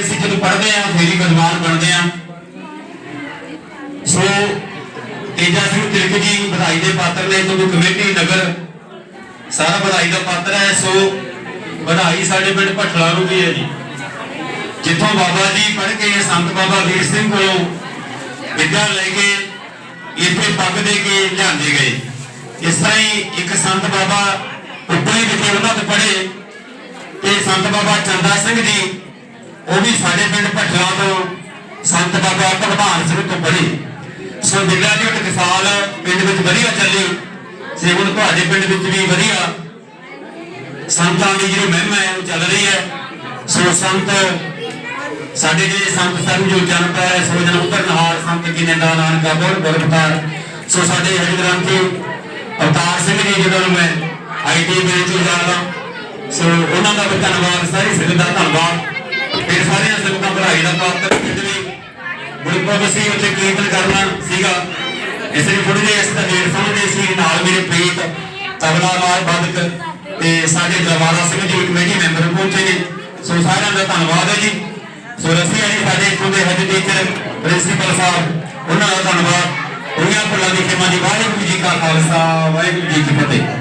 ਅਸੀਂ ਜਦੋਂ ਪੜ੍ਹਦੇ ਆ ਫੇਰੀ ਵਿਦਵਾਨ ਬਣਦੇ ਆ ਸੋ, ਤੇਜਾ ਸਿੰਘ ਤਿਲਕ ਜੀ ਵਧਾਈ ਦੇ ਪਾਤਰ ਨੇ ਤੁਹਾਨੂੰ ਕਮੇਟੀ, ਨਗਰ, ਸਾਰਾ ਵਧਾਈ ਦਾ ਪਾਤਰ ਹੈ। ਸੋ, ਵਧਾਈ ਸਾਡੇ ਪਿੰਡ ਭੱਠਲਾ ਨੂੰ ਵੀ ਹੈ ਜੀ। ਜਿੱਥੋਂ ਬਾਬਾ ਜੀ ਪੜ੍ਹ ਕੇ ਸੰਤ ਬਾਬਾ ਵੀਰ ਸਿੰਘ ਕੋਲੋਂ ਵਿਦਿਆ ਲੈ ਕੇ ਇੱਥੇ ਪੱਗ ਦੇ ਕੇ ਲਿਆਂਦੇ ਗਏ। ਇਸ ਤਰ੍ਹਾਂ ਹੀ ਇੱਕ ਸੰਤ ਬਾਬਾ ਉੱਪਰੀ ਵਿਖੇ ਉਹਨਾਂ ਤੋਂ ਪੜ੍ਹੇ। ਤੇ ਸੰਤ ਬਾਬਾ ਚੰਦਾ ਸਿੰਘ ਜੀ ਉਹ ਵੀ ਸਾਡੇ ਪਿੰਡ ਭੱਠਲਾ ਤੋਂ ਸੰਤ ਬਾਬਾ ਭਗਵਾਨ ਸਿੰਘ ਤੋਂ ਪੜ੍ਹੇ। ਸੋ ਵਿਦਿਆ ਦੀ ਟਕਸਾਲ ਪਿੰਡ ਵਿੱਚ ਵਧੀਆ ਚੱਲੀ ਸੇ ਹੁਣ ਤੁਹਾਡੇ ਪਿੰਡ ਵਿੱਚ ਵੀ ਵਧੀਆ ਸੰਤਾਂ ਦੀ ਜਿਹੜੀ ਮਹਿਮਾ ਹੈ, ਉਹ ਚੱਲ ਰਹੀ ਹੈ। ਸੋ ਸੰਤ, ਸਾਡੇ ਜਿਹੜੇ ਸੰਤ ਸਨ ਜੋ ਜਨਮ ਪੈ ਸੋ ਜਨ ਉਤਰਨਹਾਰ ਸੰਤ ਕੀ ਨਿੰਦਾ ਨਾਨਕਾ ਬੋਲ ਬਰਪਤਾਰ ਸੋ ਸਾਡੇ ਹਰੀ ਗ੍ਰੰਥੀ ਅਵਤਾਰ ਸਿੰਘ ਜੀ ਜਦੋਂ ਨੂੰ ਮੈਂ ਆਈਟੀ ਵਿੱਚ ਜਾਣਦਾ ਸੋ ਉਹਨਾਂ ਦਾ ਵੀ ਧੰਨਵਾਦ, ਸਾਰੀ ਸੰਗਤ ਦਾ ਧੰਨਵਾਦ। ਸੰਗਤਾਂ ਦਾ ਪਾਤਰ ਜਿੰਦਗੀ ਗੁਰਪੁਰਬ ਸੀ ਉੱਥੇ ਕੀਰਤਨ ਕਰਨਾ ਸੀਗਾ। ਇਸ ਲਈ ਥੋੜੀ ਜਿਹੀ ਇਸ ਦਾ ਵੇਟ ਸਮਝਦੇ ਸੀ ਨਾਲ ਮੇਰੇ ਪ੍ਰੀਤ, ਤਬਲਾ ਮਾਰ ਬਾਦਕ ਤੇ ਸਾਡੇ ਦਰਬਾਰਾ ਸਿੰਘ ਜੀ ਕਮੇਟੀ ਮੈਂਬਰ ਪਹੁੰਚੇ ਨੇ। ਸੋ ਸਾਰਿਆਂ ਦਾ ਧੰਨਵਾਦ ਹੈ ਜੀ। ਸੋ ਰਸੀ ਜੀ ਸਾਡੇ ਇੱਥੋਂ ਦੇ ਹੈਡ ਟੀਚਰ ਪ੍ਰਿੰਸੀਪਲ ਸਾਹਿਬ, ਉਹਨਾਂ ਦਾ ਧੰਨਵਾਦ। ਉਹਨਾਂ ਭੁੱਲਾਂ ਦੀ ਖਿਮਾ ਦੀ ਵਾਹਿਗੁਰੂ ਜੀ ਕਾ ਖਾਲਸਾ, ਵਾਹਿਗੁਰੂ ਜੀ ਕੀ ਫਤਿਹ।